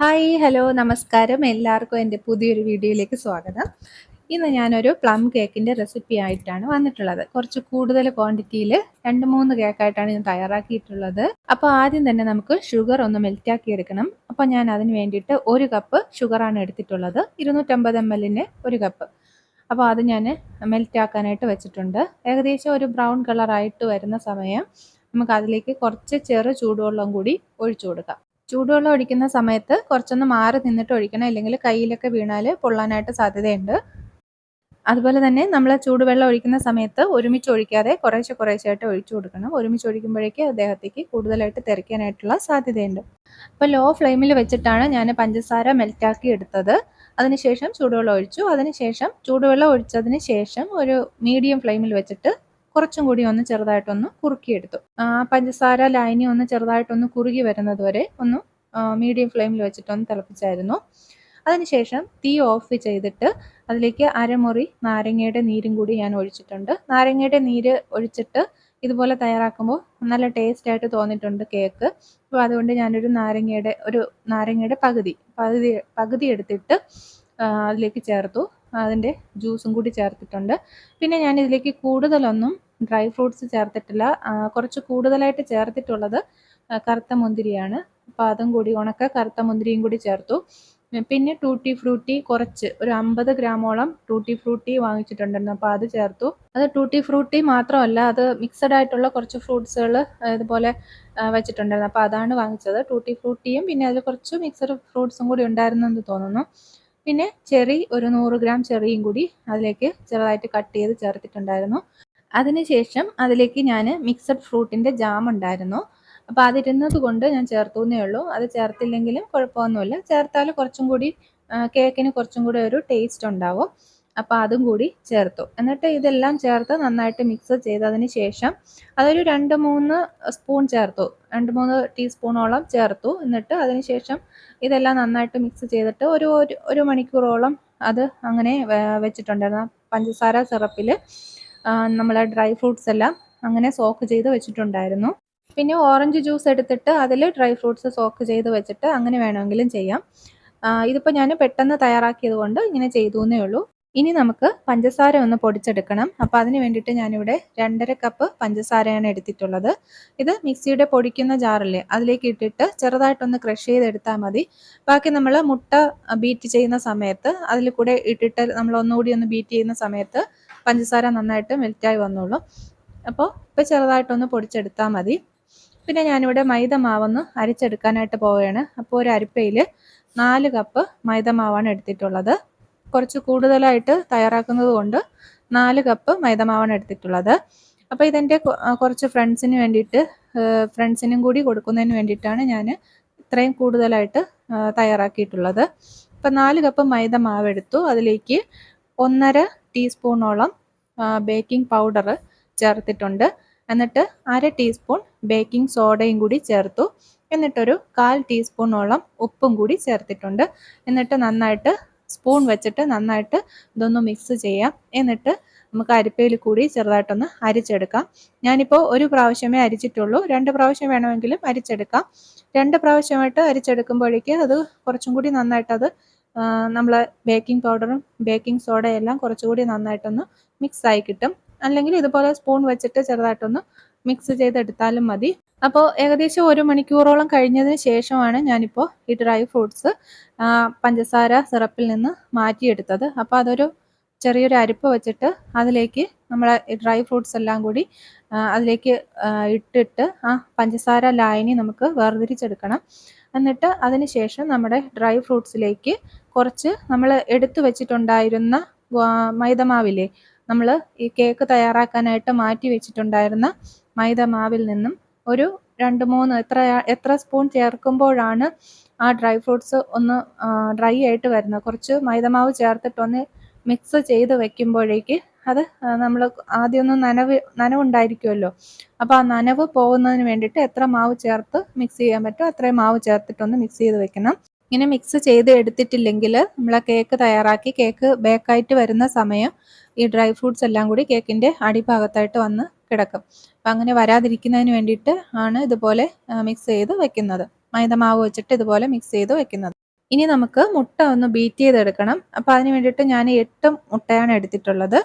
Hi hello നമസ്കാരം. എല്ലാവർക്കും എന്റെ പുതിയൊരു വീഡിയോയിലേക്ക് സ്വാഗതം. ഇന്ന് ഞാനൊരു പ്ലം കേക്കിന്റെ റെസിപ്പി ആയിട്ടാണ് വന്നിട്ടുള്ളത്. കുറച്ച് കൂടുതൽ ക്വാണ്ടിറ്റിയിൽ രണ്ട് മൂന്ന് കേക്കായിട്ടാണ് ഞാൻ തയ്യാറാക്കിയിട്ടുള്ളത്. അപ്പോൾ ആദ്യം തന്നെ നമുക്ക് ഷുഗർ ഒന്ന് മെൽറ്റാക്കി എടുക്കണം. അപ്പോൾ ഞാൻ അതിന് വേണ്ടിയിട്ട് ഒരു കപ്പ് ഷുഗറാണ് എടുത്തിട്ടുള്ളത്. ഇരുന്നൂറ്റമ്പത് എം എല്ലിന് ഒരു കപ്പ് അപ്പോൾ അത് ഞാൻ മെൽറ്റാക്കാനായിട്ട് വെച്ചിട്ടുണ്ട്. ഏകദേശം ഒരു ബ്രൗൺ കളറായിട്ട് വരുന്ന സമയം നമുക്ക് അതിലേക്ക് കുറച്ച് ചെറു ചൂടുവെള്ളം കൂടി ഒഴിച്ചു കൊടുക്കാം. ചൂടുവെള്ളം ഒഴിക്കുന്ന സമയത്ത് കുറച്ചൊന്ന് മാറി നിന്നിട്ട് ഒഴിക്കണം. ഇല്ലെങ്കിൽ കയ്യിലൊക്കെ വീണാൽ പൊള്ളാനായിട്ട് സാധ്യതയുണ്ട്. അതുപോലെ തന്നെ നമ്മൾ ചൂടുവെള്ളം ഒഴിക്കുന്ന സമയത്ത് ഒരുമിച്ച് ഒഴിക്കാതെ കുറേശ്ശെ കുറേശ്ശായിട്ട് ഒഴിച്ചു കൊടുക്കണം. ഒരുമിച്ച് ഒഴിക്കുമ്പോഴേക്ക് അദ്ദേഹത്തേക്ക് കൂടുതലായിട്ട് തെറിക്കാനായിട്ടുള്ള സാധ്യതയുണ്ട്. അപ്പോൾ ലോ ഫ്ലെയിമിൽ വെച്ചിട്ടാണ് ഞാൻ പഞ്ചസാര മെൽറ്റാക്കി എടുത്തത്. അതിനുശേഷം ചൂടുവെള്ളം ഒഴിച്ചു. അതിനുശേഷം ചൂടുവെള്ളം ഒഴിച്ചതിന് ശേഷം ഒരു മീഡിയം ഫ്ലെയിമിൽ വെച്ചിട്ട് കുറച്ചും കൂടി ഒന്ന് ചെറുതായിട്ടൊന്ന് കുറുക്കിയെടുത്തു. പഞ്ചസാര ലൈനി ഒന്ന് ചെറുതായിട്ടൊന്ന് കുറുകി വരുന്നത് വരെ ഒന്ന് മീഡിയം ഫ്ലെയിമിൽ വെച്ചിട്ടൊന്ന് തിളപ്പിച്ചായിരുന്നു. അതിനുശേഷം തീ ഓഫ് ചെയ്തിട്ട് അതിലേക്ക് അരമുറി നാരങ്ങയുടെ നീരും കൂടി ഞാൻ ഒഴിച്ചിട്ടുണ്ട്. നാരങ്ങയുടെ നീര് ഒഴിച്ചിട്ട് ഇതുപോലെ തയ്യാറാക്കുമ്പോൾ നല്ല ടേസ്റ്റ് ആയിട്ട് തോന്നിയിട്ടുണ്ട് കേക്ക്. അപ്പോൾ അതുകൊണ്ട് ഞാനൊരു നാരങ്ങയുടെ ഒരു നാരങ്ങയുടെ പകുതി പകുതി പകുതി എടുത്തിട്ട് അതിലേക്ക് ചേർത്തു. അതിന്റെ ജ്യൂസും കൂടി ചേർത്തിട്ടുണ്ട്. പിന്നെ ഞാൻ ഇതിലേക്ക് കൂടുതലൊന്നും ഡ്രൈ ഫ്രൂട്ട്സ് ചേർത്തിട്ടില്ല. കുറച്ച് കൂടുതലായിട്ട് ചേർത്തിട്ടുള്ളത് കറുത്ത മുന്തിരിയാണ്. അപ്പോൾ അതും കൂടി ഉണക്ക കറുത്ത മുന്തിരിയും കൂടി ചേർത്തു. പിന്നെ ടൂട്ടി ഫ്രൂട്ടി കുറച്ച് ഒരു അമ്പത് ഗ്രാമോളം ടൂട്ടി ഫ്രൂട്ടി വാങ്ങിച്ചിട്ടുണ്ടായിരുന്നു. അപ്പോൾ അത് ചേർത്തു. അത് ടൂട്ടി ഫ്രൂട്ടി മാത്രമല്ല അത് മിക്സഡ് ആയിട്ടുള്ള കുറച്ച് ഫ്രൂട്ട്സുകൾ ഇതുപോലെ വെച്ചിട്ടുണ്ടായിരുന്നു. അപ്പോൾ അതാണ് വാങ്ങിച്ചത്. ടൂട്ടി ഫ്രൂട്ടിയും പിന്നെ അതിൽ കുറച്ച് മിക്സഡ് ഫ്രൂട്ട്സും കൂടി ഉണ്ടായിരുന്നു എന്ന് തോന്നുന്നു. പിന്നെ ചെറി ഒരു നൂറ് ഗ്രാം ചെറിയും കൂടി അതിലേക്ക് ചെറുതായിട്ട് കട്ട് ചെയ്ത് ചേർത്തിട്ടുണ്ടായിരുന്നു. അതിനുശേഷം അതിലേക്ക് ഞാൻ മിക്സഡ് ഫ്രൂട്ടിന്റെ ജാം ഉണ്ടായിരുന്നു. അപ്പോൾ അതിരുന്നത് കൊണ്ട് ഞാൻ ചേർത്തു എന്നേ ഉള്ളൂ. അത് ചേർത്തില്ലെങ്കിലും കുഴപ്പമൊന്നുമില്ല. ചേർത്താൽ കുറച്ചും കൂടി കേക്കിന് കുറച്ചും കൂടി ഒരു ടേസ്റ്റ് ഉണ്ടാവും. അപ്പോൾ അതും കൂടി ചേർത്തു. എന്നിട്ട് ഇതെല്ലാം ചേർത്ത് നന്നായിട്ട് മിക്സ് ചെയ്തതിന് ശേഷം അതൊരു രണ്ട് മൂന്ന് സ്പൂൺ ചേർത്തു. രണ്ട് മൂന്ന് ടീസ്പൂണോളം ചേർത്തു. എന്നിട്ട് അതിന് ശേഷം ഇതെല്ലാം നന്നായിട്ട് മിക്സ് ചെയ്തിട്ട് ഒരു ഒരു മണിക്കൂറോളം അത് അങ്ങനെ വെച്ചിട്ടുണ്ടായിരുന്നു. പഞ്ചസാര സിറപ്പിൽ നമ്മളെ ഡ്രൈ ഫ്രൂട്ട്സ് എല്ലാം അങ്ങനെ സോക്ക് ചെയ്ത് വെച്ചിട്ടുണ്ടായിരുന്നു. പിന്നെ ഓറഞ്ച് ജ്യൂസ് എടുത്തിട്ട് അതിൽ ഡ്രൈ ഫ്രൂട്ട്സ് സോക്ക് ചെയ്ത് വെച്ചിട്ട് അങ്ങനെ വേണമെങ്കിലും ചെയ്യാം. ഇതിപ്പോൾ ഞാൻ പെട്ടെന്ന് തയ്യാറാക്കിയത് കൊണ്ട് ഇങ്ങനെ ചെയ്തു എന്നേ ഉള്ളൂ. ഇനി നമുക്ക് പഞ്ചസാര ഒന്ന് പൊടിച്ചെടുക്കണം. അപ്പോൾ അതിന് വേണ്ടിയിട്ട് ഞാനിവിടെ രണ്ടര കപ്പ് പഞ്ചസാരയാണ് എടുത്തിട്ടുള്ളത്. ഇത് മിക്സിയുടെ പൊടിക്കുന്ന ജാറില്ലേ അതിലേക്ക് ഇട്ടിട്ട് ചെറുതായിട്ടൊന്ന് ക്രഷ് ചെയ്തെടുത്താൽ മതി. ബാക്കി നമ്മൾ മുട്ട ബീറ്റ് ചെയ്യുന്ന സമയത്ത് അതിൽ കൂടെ ഇട്ടിട്ട് നമ്മൾ ഒന്നുകൂടി ഒന്ന് ബീറ്റ് ചെയ്യുന്ന സമയത്ത് പഞ്ചസാര നന്നായിട്ട് മെൽറ്റായി വന്നോളൂ. അപ്പോൾ ഇപ്പോൾ ചെറുതായിട്ടൊന്ന് പൊടിച്ചെടുത്താൽ മതി. പിന്നെ ഞാനിവിടെ മൈദ മാവൊന്ന് അരിച്ചെടുക്കാനായിട്ട് പോവുകയാണ്. അപ്പോൾ ഒരു അരിപ്പയിൽ നാല് കപ്പ് മൈദ മാവാണ് എടുത്തിട്ടുള്ളത്. കുറച്ച് കൂടുതലായിട്ട് തയ്യാറാക്കുന്നത് കൊണ്ട് നാല് കപ്പ് മൈദ മാവാണ് എടുത്തിട്ടുള്ളത് അപ്പോൾ ഇതെന്റെ കുറച്ച് ഫ്രണ്ട്സിന് വേണ്ടിയിട്ട് ഫ്രണ്ട്സിനും കൂടി കൊടുക്കുന്നതിന് വേണ്ടിയിട്ടാണ് ഞാൻ ഇത്രയും കൂടുതലായിട്ട് തയ്യാറാക്കിയിട്ടുള്ളത്. അപ്പോൾ നാല് കപ്പ് മൈദ മാവ് എടുത്തു അതിലേക്ക് ഒന്നര ടീസ്പൂണോളം ബേക്കിംഗ് പൗഡർ ചേർത്തിട്ടുണ്ട്. എന്നിട്ട് അര ടീസ്പൂൺ ബേക്കിംഗ് സോഡയും കൂടി ചേർത്തു. എന്നിട്ടൊരു കാൽ ടീസ്പൂണോളം ഉപ്പും കൂടി ചേർത്തിട്ടുണ്ട്. എന്നിട്ട് നന്നായിട്ട് സ്പൂൺ വെച്ചിട്ട് നന്നായിട്ട് ഇതൊന്ന് മിക്സ് ചെയ്യാം. എന്നിട്ട് നമുക്ക് അരിപ്പയിൽ കൂടി ചെറുതായിട്ടൊന്ന് അരിച്ചെടുക്കാം. ഞാനിപ്പോൾ ഒരു പ്രാവശ്യമേ അരിച്ചിട്ടുള്ളൂ. രണ്ട് പ്രാവശ്യം വേണമെങ്കിലും അരിച്ചെടുക്കാം. രണ്ട് പ്രാവശ്യമായിട്ട് അരിച്ചെടുക്കുമ്പോഴേക്ക് അത് കുറച്ചും കൂടി നന്നായിട്ട് അത് നമ്മൾ ബേക്കിംഗ് പൗഡറും ബേക്കിംഗ് സോഡയും എല്ലാം കുറച്ചുകൂടി നന്നായിട്ടൊന്ന് മിക്സ് ആയി കിട്ടും. അല്ലെങ്കിൽ ഇതുപോലെ സ്പൂൺ വെച്ചിട്ട് ചെറുതായിട്ടൊന്ന് മിക്സ് ചെയ്തെടുത്താലും മതി. അപ്പോൾ ഏകദേശം ഒരു മണിക്കൂറോളം കഴിഞ്ഞതിന് ശേഷമാണ് ഞാനിപ്പോൾ ഈ ഡ്രൈ ഫ്രൂട്ട്സ് പഞ്ചസാര സിറപ്പിൽ നിന്ന് മാറ്റിയെടുത്തത്. അപ്പോൾ അതൊരു ചെറിയൊരു അരിപ്പ് വെച്ചിട്ട് അതിലേക്ക് നമ്മളെ ഡ്രൈ ഫ്രൂട്ട്സ് എല്ലാം കൂടി അതിലേക്ക് ഇട്ടിട്ട് ആ പഞ്ചസാര ലായനി നമുക്ക് വേർതിരിച്ചെടുക്കണം. എന്നിട്ട് അതിന് ശേഷം നമ്മുടെ ഡ്രൈ ഫ്രൂട്ട്സിലേക്ക് കുറച്ച് നമ്മൾ എടുത്തു വെച്ചിട്ടുണ്ടായിരുന്ന മൈദമാവില്ലേ? നമ്മൾ ഈ കേക്ക് തയ്യാറാക്കാനായിട്ട് മാറ്റി വെച്ചിട്ടുണ്ടായിരുന്ന മൈദമാവിൽ നിന്നും ഒരു രണ്ട് മൂന്ന് എത്ര എത്ര സ്പൂൺ ചേർക്കുമ്പോഴാണ് ആ ഡ്രൈ ഫ്രൂട്ട്സ് ഒന്ന് ഡ്രൈ ആയിട്ട് വരുന്നത്. കുറച്ച് മൈദമാവ് ചേർത്തിട്ടൊന്ന് മിക്സ് ചെയ്ത് വെക്കുമ്പോഴേക്ക് അത് നമ്മൾ ആദ്യമൊന്നും നനവ് നനവുണ്ടായിരിക്കുമല്ലോ അപ്പോൾ ആ നനവ് പോകുന്നതിന് വേണ്ടിയിട്ട് എത്ര മാവ് ചേർത്ത് മിക്സ് ചെയ്യാൻ പറ്റുമോ അത്രയും മാവ് ചേർത്തിട്ടൊന്ന് മിക്സ് ചെയ്ത് വെക്കണം. ഇങ്ങനെ മിക്സ് ചെയ്ത് എടുത്തിട്ടില്ലെങ്കിൽ നമ്മൾ കേക്ക് തയ്യാറാക്കി കേക്ക് ബേക്കായിട്ട് വരുന്ന സമയം ഈ ഡ്രൈ ഫ്രൂട്ട്സ് എല്ലാം കൂടി കേക്കിന്റെ അടിഭാഗത്തായിട്ട് വന്ന് കിടക്കും. അപ്പം അങ്ങനെ വരാതിരിക്കുന്നതിന് വേണ്ടിയിട്ട് ആണ് ഇതുപോലെ മിക്സ് ചെയ്ത് വെക്കുന്നത്. മൈദ മാവ് വെച്ചിട്ട് ഇതുപോലെ മിക്സ് ചെയ്ത് വെക്കുന്നത്. ഇനി നമുക്ക് മുട്ട ഒന്ന് ബീറ്റ് ചെയ്തെടുക്കണം. അപ്പോൾ അതിന് വേണ്ടിയിട്ട് ഞാൻ എട്ട് മുട്ടയാണ് എടുത്തിട്ടുള്ളത്.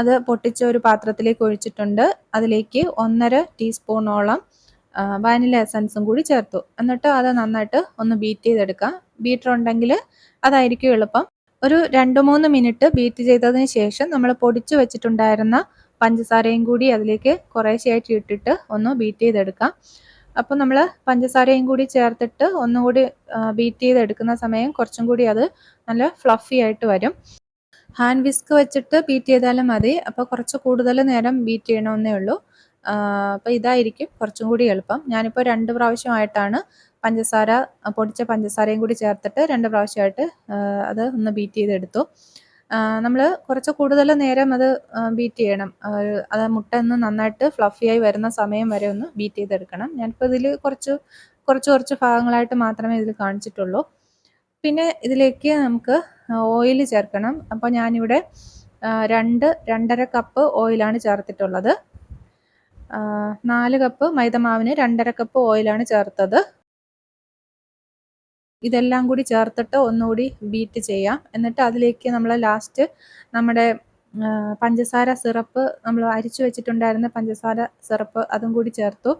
അത് പൊട്ടിച്ച ഒരു പാത്രത്തിലേക്ക് ഒഴിച്ചിട്ടുണ്ട്. അതിലേക്ക് ഒന്നര ടീസ്പൂണോളം വാനില എസൻസും കൂടി ചേർത്തു. എന്നിട്ട് അത് നന്നായിട്ട് ഒന്ന് ബീറ്റ് ചെയ്തെടുക്കാം. ബീറ്റർ ഉണ്ടെങ്കിൽ അതായിരിക്കും എളുപ്പം. ഒരു രണ്ട് മൂന്ന് മിനിറ്റ് ബീറ്റ് ചെയ്തതിന് ശേഷം നമ്മൾ പൊടിച്ചു വെച്ചിട്ടുണ്ടായിരുന്ന പഞ്ചസാരയും കൂടി അതിലേക്ക് കുറേശ്ശെയായിട്ട് ഇട്ടിട്ട് ഒന്ന് ബീറ്റ് ചെയ്തെടുക്കാം. അപ്പോൾ നമ്മൾ പഞ്ചസാരയും കൂടി ചേർത്തിട്ട് ഒന്നുകൂടി ബീറ്റ് ചെയ്തെടുക്കുന്ന സമയം കുറച്ചും കൂടി അത് നല്ല ഫ്ലഫി ആയിട്ട് വരും. ഹാൻഡ് വിസ്ക് വെച്ചിട്ട് ബീറ്റ് ചെയ്താലും മതി. അപ്പോൾ കുറച്ച് കൂടുതൽ നേരം ബീറ്റ് ചെയ്യണമെന്നേ ഉള്ളൂ. അപ്പോൾ ഇതായിരിക്കും കുറച്ചും കൂടി എളുപ്പം. ഞാനിപ്പോൾ രണ്ട് പ്രാവശ്യമായിട്ടാണ് പഞ്ചസാര പൊടിച്ച പഞ്ചസാരയും കൂടി ചേർത്തിട്ട് രണ്ട് പ്രാവശ്യമായിട്ട് അത് ഒന്ന് ബീറ്റ് ചെയ്തെടുത്തു. നമ്മൾ കുറച്ച് കൂടുതൽ നേരം അത് ബീറ്റ് ചെയ്യണം. അത് മുട്ട ഒന്ന് നന്നായിട്ട് ഫ്ലഫിയായി വരുന്ന സമയം വരെ ഒന്ന് ബീറ്റ് ചെയ്തെടുക്കണം. ഞാനിപ്പോൾ ഇതിൽ കുറച്ച് കുറച്ച് കുറച്ച് ഭാഗങ്ങളായിട്ട് മാത്രമേ ഇതിൽ കാണിച്ചിട്ടുള്ളൂ. പിന്നെ ഇതിലേക്ക് നമുക്ക് ഓയിൽ ചേർക്കണം. അപ്പോൾ ഞാനിവിടെ രണ്ട് രണ്ടര കപ്പ് ഓയിലാണ് ചേർത്തിട്ടുള്ളത്. നാല് കപ്പ് മൈദമാവിന് രണ്ടര കപ്പ് ഓയിലാണ് ചേർത്തത്. ഇതെല്ലാം കൂടി ചേർത്തിട്ട് ഒന്നുകൂടി ബീറ്റ് ചെയ്യാം. എന്നിട്ട് അതിലേക്ക് നമ്മൾ ലാസ്റ്റ് നമ്മുടെ പഞ്ചസാര സിറപ്പ് നമ്മൾ അരിച്ചു വെച്ചിട്ടുണ്ടായിരുന്ന പഞ്ചസാര സിറപ്പ് അതും കൂടി ചേർത്തു.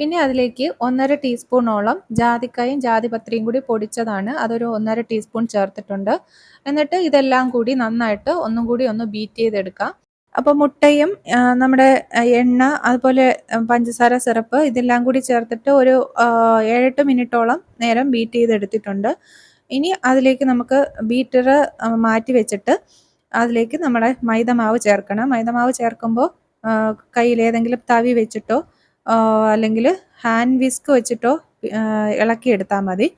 പിന്നെ അതിലേക്ക് ഒന്നര ടീസ്പൂണോളം ജാതിക്കായും ജാതിപത്രിയും കൂടി പൊടിച്ചതാണ്. അതൊരു ഒന്നര ടീസ്പൂൺ ചേർത്തിട്ടുണ്ട്. എന്നിട്ട് ഇതെല്ലാം കൂടി നന്നായിട്ട് ഒന്നും കൂടി ഒന്ന് ബീറ്റ് ചെയ്തെടുക്കാം. അപ്പോൾ മുട്ടയും നമ്മുടെ എണ്ണ അതുപോലെ പഞ്ചസാര സിറപ്പ് ഇതെല്ലാം കൂടി ചേർത്തിട്ട് ഒരു ഏഴെട്ട് മിനിറ്റോളം നേരം ബീറ്റ് ചെയ്തെടുത്തിട്ടുണ്ട്. ഇനി അതിലേക്ക് നമുക്ക് ബീറ്റർ മാറ്റി വെച്ചിട്ട് അതിലേക്ക് നമ്മുടെ മൈദമാവ് ചേർക്കണം. മൈദമാവ് ചേർക്കുമ്പോൾ കയ്യിൽ ഏതെങ്കിലും തവി വെച്ചിട്ടോ അല്ലെങ്കിൽ ഹാൻഡ് വിസ്ക് വെച്ചിട്ടോ ഇളക്കിയെടുത്താൽ മതി.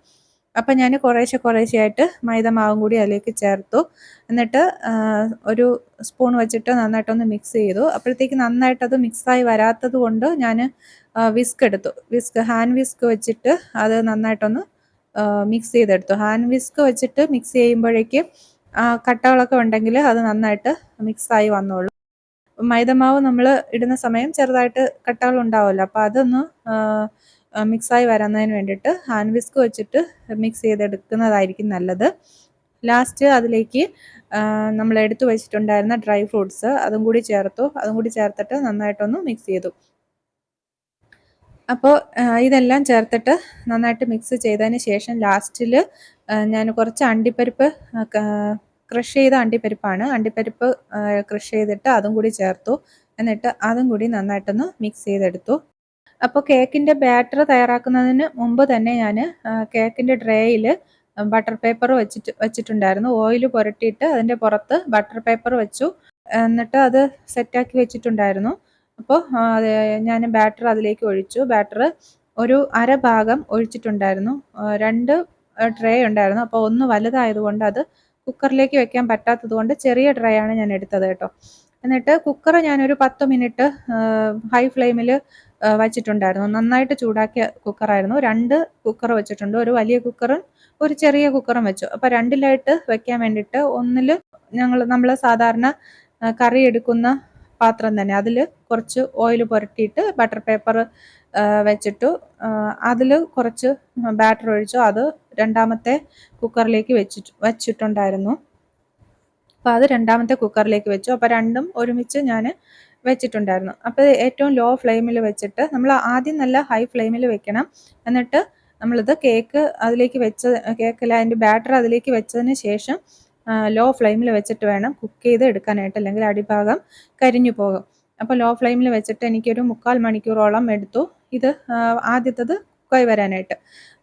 അപ്പം ഞാൻ കുറേശ്ശെ കുറേശ്ശെയായിട്ട് മൈദ മാവും കൂടി അതിലേക്ക് ചേർത്തു. എന്നിട്ട് ഒരു സ്പൂൺ വെച്ചിട്ട് നന്നായിട്ടൊന്ന് മിക്സ് ചെയ്തു. അപ്പോഴത്തേക്ക് നന്നായിട്ടത് മിക്സായി വരാത്തത് കൊണ്ട് ഞാൻ വിസ്ക് എടുത്തു. വിസ്ക് ഹാൻഡ് വിസ്ക് വെച്ചിട്ട് അത് നന്നായിട്ടൊന്ന് മിക്സ് ചെയ്തെടുത്തു. ഹാൻഡ് വിസ്ക് വെച്ചിട്ട് മിക്സ് ചെയ്യുമ്പോഴേക്ക് കട്ടകളൊക്കെ ഉണ്ടെങ്കിൽ അത് നന്നായിട്ട് മിക്സായി വന്നോളൂ. മൈദമാവ് നമ്മൾ ഇടുന്ന സമയം ചെറുതായിട്ട് കട്ടകൾ ഉണ്ടാവുമല്ലോ. അപ്പോൾ അതൊന്ന് മിക്സായി വരുന്നതിന് വേണ്ടിയിട്ട് ഹാൻഡ് വിസ്ക് വെച്ചിട്ട് മിക്സ് ചെയ്തെടുക്കുന്നതായിരിക്കും നല്ലത്. ലാസ്റ്റ് അതിലേക്ക് നമ്മൾ എടുത്തു വെച്ചിട്ടുണ്ടായിരുന്ന ഡ്രൈ ഫ്രൂട്ട്സ് അതും കൂടി ചേർത്തു. അതും കൂടി ചേർത്തിട്ട് നന്നായിട്ടൊന്ന് മിക്സ് ചെയ്തു. അപ്പോൾ ഇതെല്ലാം ചേർത്തിട്ട് നന്നായിട്ട് മിക്സ് ചെയ്തതിന് ശേഷം ലാസ്റ്റിൽ ഞാൻ കുറച്ച് അണ്ടിപ്പരിപ്പ് ക്രഷ് ചെയ്ത അണ്ടിപ്പരിപ്പാണ്. അണ്ടിപ്പരിപ്പ് ക്രഷ് ചെയ്തിട്ട് അതും കൂടി ചേർത്തു. എന്നിട്ട് അതും കൂടി നന്നായിട്ടൊന്ന് മിക്സ് ചെയ്തെടുത്തു. അപ്പോൾ കേക്കിന്റെ ബാറ്റർ തയ്യാറാക്കുന്നതിന് മുമ്പ് തന്നെ ഞാൻ കേക്കിന്റെ ഡ്രേയിൽ ബട്ടർ പേപ്പർ വെച്ചിട്ട് വെച്ചിട്ടുണ്ടായിരുന്നു. ഓയിൽ പുരട്ടിയിട്ട് അതിന്റെ പുറത്ത് ബട്ടർ പേപ്പർ വെച്ചു. എന്നിട്ട് അത് സെറ്റാക്കി വെച്ചിട്ടുണ്ടായിരുന്നു. അപ്പോൾ ഞാൻ ബാറ്റർ അതിലേക്ക് ഒഴിച്ചു. ബാറ്റർ ഒരു അര ഭാഗം ഒഴിച്ചിട്ടുണ്ടായിരുന്നു. രണ്ട് ട്രേ ഉണ്ടായിരുന്നു. അപ്പോൾ ഒന്ന് വലുതായതുകൊണ്ട് അത് കുക്കറിലേക്ക് വെക്കാൻ പറ്റാത്തത് ചെറിയ ട്രേ ആണ് ഞാൻ എടുത്തത് കേട്ടോ. എന്നിട്ട് കുക്കർ ഞാനൊരു പത്ത് മിനിറ്റ് ഹൈ ഫ്ലെയിമിൽ വച്ചിട്ടുണ്ടായിരുന്നു. നന്നായിട്ട് ചൂടാക്കിയ കുക്കറായിരുന്നു. രണ്ട് കുക്കർ വെച്ചിട്ടുണ്ട്. ഒരു വലിയ കുക്കറും ഒരു ചെറിയ കുക്കറും വെച്ചു. അപ്പോൾ രണ്ടിലായിട്ട് വെക്കാൻ വേണ്ടിയിട്ട് ഒന്നിൽ ഞങ്ങൾ നമ്മൾ സാധാരണ കറി എടുക്കുന്ന പാത്രം തന്നെ. അതിൽ കുറച്ച് ഓയിൽ പുരട്ടിയിട്ട് ബട്ടർ പേപ്പർ വെച്ചിട്ടു അതിൽ കുറച്ച് ബാറ്റർ ഒഴിച്ചു. അത് രണ്ടാമത്തെ കുക്കറിലേക്ക് വെച്ചിട്ട് വെച്ചിട്ടുണ്ടായിരുന്നു. അപ്പോൾ അത് രണ്ടാമത്തെ കുക്കറിലേക്ക് വെച്ചു. അപ്പോൾ രണ്ടും ഒരുമിച്ച് ഞാൻ വെച്ചിട്ടുണ്ടായിരുന്നു. അപ്പോൾ ഏറ്റവും ലോ ഫ്ലെയിമിൽ വെച്ചിട്ട് നമ്മൾ ആദ്യം നല്ല ഹൈ ഫ്ലെയിമിൽ വെക്കണം. എന്നിട്ട് നമ്മളിത് കേക്ക് അതിലേക്ക് വെച്ച കേക്കല്ല അതിന്റെ ബാറ്റർ അതിലേക്ക് വെച്ചതിന് ശേഷം ലോ ഫ്ലെയിമിൽ വെച്ചിട്ട് വേണം കുക്ക് ചെയ്ത് എടുക്കാനായിട്ട് അല്ലെങ്കിൽ അടിഭാഗം കരിഞ്ഞു പോകും. അപ്പോൾ ലോ ഫ്ലെയിമിൽ വെച്ചിട്ട് എനിക്കൊരു മുക്കാൽ മണിക്കൂറോളം എടുത്തു. ഇത് ആദ്യത്തത് കുക്കായി വരാനായിട്ട്.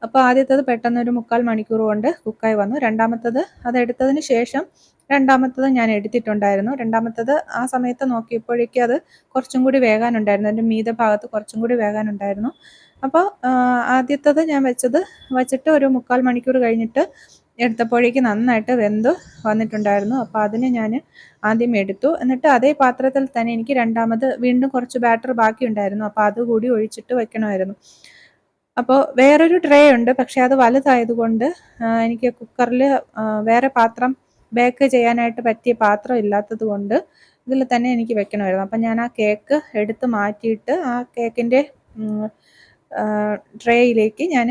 അപ്പോൾ ആദ്യത്തത് പെട്ടെന്ന് ഒരു മുക്കാൽ മണിക്കൂർ കൊണ്ട് കുക്കായി വന്നു. രണ്ടാമത്തത് അതെടുത്തതിന് ശേഷം രണ്ടാമത്തത് ഞാൻ എടുത്തിട്ടുണ്ടായിരുന്നു. രണ്ടാമത്തത് ആ സമയത്ത് നോക്കിയപ്പോഴേക്കും അത് കുറച്ചും കൂടി വേകാനുണ്ടായിരുന്നു. അതിന്റെ മീത ഭാഗത്ത് കുറച്ചും കൂടി വേകാനുണ്ടായിരുന്നു. അപ്പോൾ ആദ്യത്തത് ഞാൻ വെച്ചത് വെച്ചിട്ട് ഒരു മുക്കാൽ മണിക്കൂർ കഴിഞ്ഞിട്ട് എടുത്തപ്പോഴേക്ക് നന്നായിട്ട് വെന്ത് വന്നിട്ടുണ്ടായിരുന്നു. അപ്പോൾ അതിനെ ഞാൻ ആദ്യം എടുത്തു. എന്നിട്ട് അതേ പാത്രത്തിൽ തന്നെ എനിക്ക് രണ്ടാമത് വീണ്ടും കുറച്ച് ബാറ്റർ ബാക്കി ഉണ്ടായിരുന്നു അപ്പോൾ അതുകൂടി ഒഴിച്ചിട്ട് വെക്കണമായിരുന്നു. അപ്പോൾ വേറൊരു ട്രേ ഉണ്ട്. പക്ഷെ അത് വലുതായതുകൊണ്ട് എനിക്ക് കുക്കറിൽ വേറെ പാത്രം ബേക്ക് ചെയ്യാനായിട്ട് പറ്റിയ പാത്രം ഇല്ലാത്തത് കൊണ്ട് ഇതിൽ തന്നെ എനിക്ക് വെക്കണമായിരുന്നു. അപ്പം ഞാൻ ആ കേക്ക് എടുത്ത് മാറ്റിയിട്ട് ആ കേക്കിന്റെ ട്രേയിലേക്ക് ഞാൻ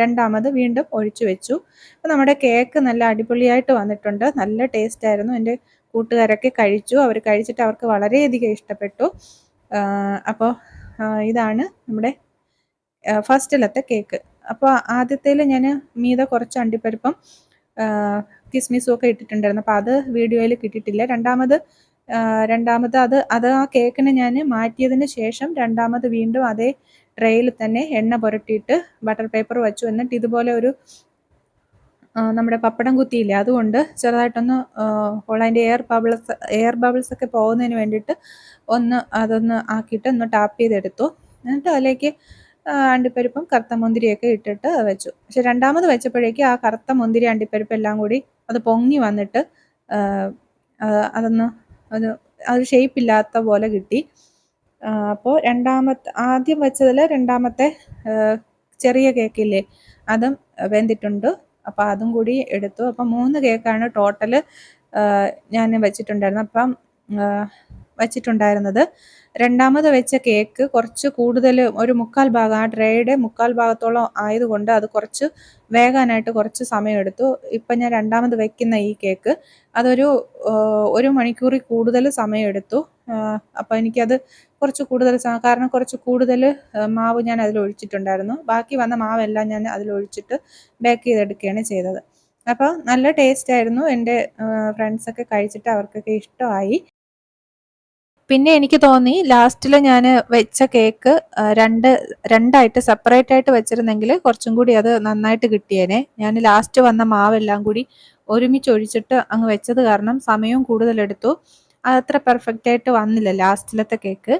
രണ്ടാമത് വീണ്ടും ഒഴിച്ചു വെച്ചു. അപ്പോൾ നമ്മുടെ കേക്ക് നല്ല അടിപൊളിയായിട്ട് വന്നിട്ടുണ്ട്. നല്ല ടേസ്റ്റ് ആയിരുന്നു. എന്റെ കൂട്ടുകാരൊക്കെ കഴിച്ചു. അവർ കഴിച്ചിട്ട് അവർക്ക് വളരെയധികം ഇഷ്ടപ്പെട്ടു. അപ്പോൾ ഇതാണ് നമ്മുടെ ഫസ്റ്റിലത്തെ കേക്ക് അപ്പോൾ ആദ്യത്തേൽ ഞാൻ മീത കുറച്ച് അണ്ടിപ്പരിപ്പം കിസ്മിസും ഒക്കെ ഇട്ടിട്ടുണ്ടായിരുന്നു. അപ്പോൾ അത് വീഡിയോയിൽ കിട്ടിയിട്ടില്ല. രണ്ടാമത് രണ്ടാമത് അത് അത് ആ കേക്കിന് ഞാൻ മാറ്റിയതിന് ശേഷം രണ്ടാമത് വീണ്ടും അതേ ട്രെയിൽ തന്നെ എണ്ണ പുരട്ടിയിട്ട് ബട്ടർ പേപ്പർ വെച്ചു. എന്നിട്ട് ഇതുപോലെ ഒരു നമ്മുടെ പപ്പടം കുത്തിയില്ലേ? അതുകൊണ്ട് ചെറുതായിട്ടൊന്ന് അതിന്റെ എയർ ബബിൾസ് എയർ ബബിൾസ് ഒക്കെ പോകുന്നതിന് വേണ്ടിയിട്ട് ഒന്ന് അതൊന്ന് ആക്കിയിട്ട് ഒന്ന് ടാപ്പ് ചെയ്തെടുത്തു. എന്നിട്ട് അതിലേക്ക് അണ്ടിപ്പരിപ്പും കറുത്ത മുന്തിരിയൊക്കെ ഇട്ടിട്ട് വെച്ചു. പക്ഷെ രണ്ടാമത് വെച്ചപ്പോഴേക്കും ആ കറുത്ത മുന്തിരി അണ്ടിപ്പരിപ്പ് എല്ലാം കൂടി അത് പൊങ്ങി വന്നിട്ട് അതൊന്ന് അത് അത് ഷേപ്പില്ലാത്ത പോലെ കിട്ടി. അപ്പോൾ രണ്ടാമത്തെ ആദ്യം വെച്ചതിൽ രണ്ടാമത്തെ ചെറിയ കേക്കില്ലേ അതും വെന്തിട്ടുണ്ട്. അപ്പോൾ അതും കൂടി എടുത്തു. അപ്പം മൂന്ന് കേക്കാണ് ടോട്ടൽ ഞാൻ വെച്ചിട്ടുണ്ടായിരുന്നത്. അപ്പം വെച്ചിട്ടുണ്ടായിരുന്നത്. രണ്ടാമത് വെച്ച കേക്ക് കുറച്ച് കൂടുതൽ ഒരു മുക്കാൽ ഭാഗം ആ ട്രേയുടെ മുക്കാൽ ഭാഗത്തോളം ആയതുകൊണ്ട് അത് കുറച്ച് വേകാനായിട്ട് കുറച്ച് സമയമെടുത്തു. ഇപ്പം ഞാൻ രണ്ടാമത് വെക്കുന്ന ഈ കേക്ക് അതൊരു ഒരു മണിക്കൂറിൽ കൂടുതൽ സമയമെടുത്തു. അപ്പോൾ എനിക്കത് കുറച്ച് കൂടുതൽ കാരണം കുറച്ച് കൂടുതൽ മാവ് ഞാൻ അതിൽ ഒഴിച്ചിട്ടുണ്ടായിരുന്നു. ബാക്കി വന്ന മാവെല്ലാം ഞാൻ അതിൽ ഒഴിച്ചിട്ട് ബേക്ക് ചെയ്തെടുക്കുകയാണ് ചെയ്തത്. അപ്പോൾ നല്ല ടേസ്റ്റ് ആയിരുന്നു. എന്റെ ഫ്രണ്ട്സൊക്കെ കഴിച്ചിട്ട് അവർക്കൊക്കെ ഇഷ്ടമായി. പിന്നെ എനിക്ക് തോന്നി ലാസ്റ്റിൽ ഞാൻ വെച്ച കേക്ക് രണ്ട് രണ്ടായിട്ട് സെപ്പറേറ്റ് ആയിട്ട് വെച്ചിരുന്നെങ്കിൽ കുറച്ചും കൂടി അത് നന്നായിട്ട് കിട്ടിയേനെ. ഞാൻ ലാസ്റ്റ് വന്ന മാവെല്ലാം കൂടി ഒരുമിച്ച് ഒഴിച്ചിട്ട് അങ്ങ് വെച്ചത് കാരണം സമയവും കൂടുതലെടുത്തു. അതത്ര പെർഫെക്റ്റ് ആയിട്ട് വന്നില്ല ലാസ്റ്റിലത്തെ കേക്ക്.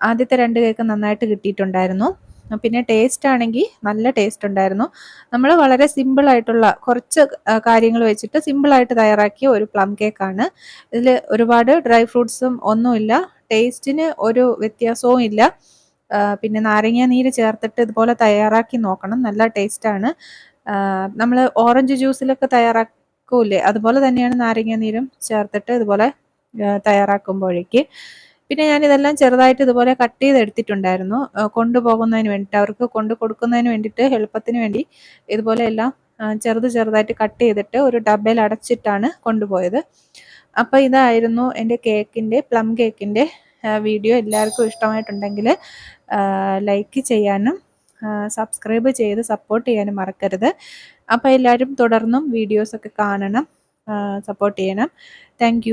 ആദ്യത്തെ രണ്ട് കേക്ക് നന്നായിട്ട് കിട്ടിയിട്ടുണ്ടായിരുന്നു. പിന്നെ ടേസ്റ്റ് ആണെങ്കിൽ നല്ല ടേസ്റ്റ് ഉണ്ടായിരുന്നു. നമ്മൾ വളരെ സിമ്പിൾ ആയിട്ടുള്ള കുറച്ച് കാര്യങ്ങൾ വെച്ചിട്ട് സിമ്പിളായിട്ട് തയ്യാറാക്കിയ ഒരു പ്ലം കേക്കാണ് ഇതിൽ ഒരുപാട് ഡ്രൈ ഫ്രൂട്ട്സും ഒന്നുമില്ല. ടേസ്റ്റിന് ഒരു വ്യത്യാസവും ഇല്ല. പിന്നെ നാരങ്ങ നീര് ചേർത്തിട്ട് ഇതുപോലെ തയ്യാറാക്കി നോക്കണം. നല്ല ടേസ്റ്റാണ് നമ്മൾ ഓറഞ്ച് ജ്യൂസിലൊക്കെ തയ്യാറാക്കൂലേ അതുപോലെ തന്നെയാണ് നാരങ്ങ നീരും ചേർത്തിട്ട് ഇതുപോലെ തയ്യാറാക്കുമ്പോഴേക്ക്. പിന്നെ ഞാൻ ഇതെല്ലാം ചെറുതായിട്ട് ഇതുപോലെ കട്ട് ചെയ്ത് എടുത്തിട്ടുണ്ടായിരുന്നു കൊണ്ടുപോകുന്നതിന് വേണ്ടിയിട്ട് അവർക്ക് കൊണ്ടു കൊടുക്കുന്നതിന് വേണ്ടിയിട്ട് എളുപ്പത്തിന് വേണ്ടി ഇതുപോലെ എല്ലാം ചെറുത് ചെറുതായിട്ട് കട്ട് ചെയ്തിട്ട് ഒരു ഡബയിൽ അടച്ചിട്ടാണ് കൊണ്ടുപോയത്. അപ്പോൾ ഇതായിരുന്നു എന്റെ കേക്കിന്റെ പ്ലം കേക്കിന്റെ വീഡിയോ എല്ലാവർക്കും ഇഷ്ടമായിട്ടുണ്ടെങ്കിൽ ലൈക്ക് ചെയ്യാനും സബ്സ്ക്രൈബ് ചെയ്ത് സപ്പോർട്ട് ചെയ്യാനും മറക്കരുത്. അപ്പോൾ എല്ലാവരും തുടർന്നും വീഡിയോസൊക്കെ കാണണം സപ്പോർട്ട് ചെയ്യണം. താങ്ക്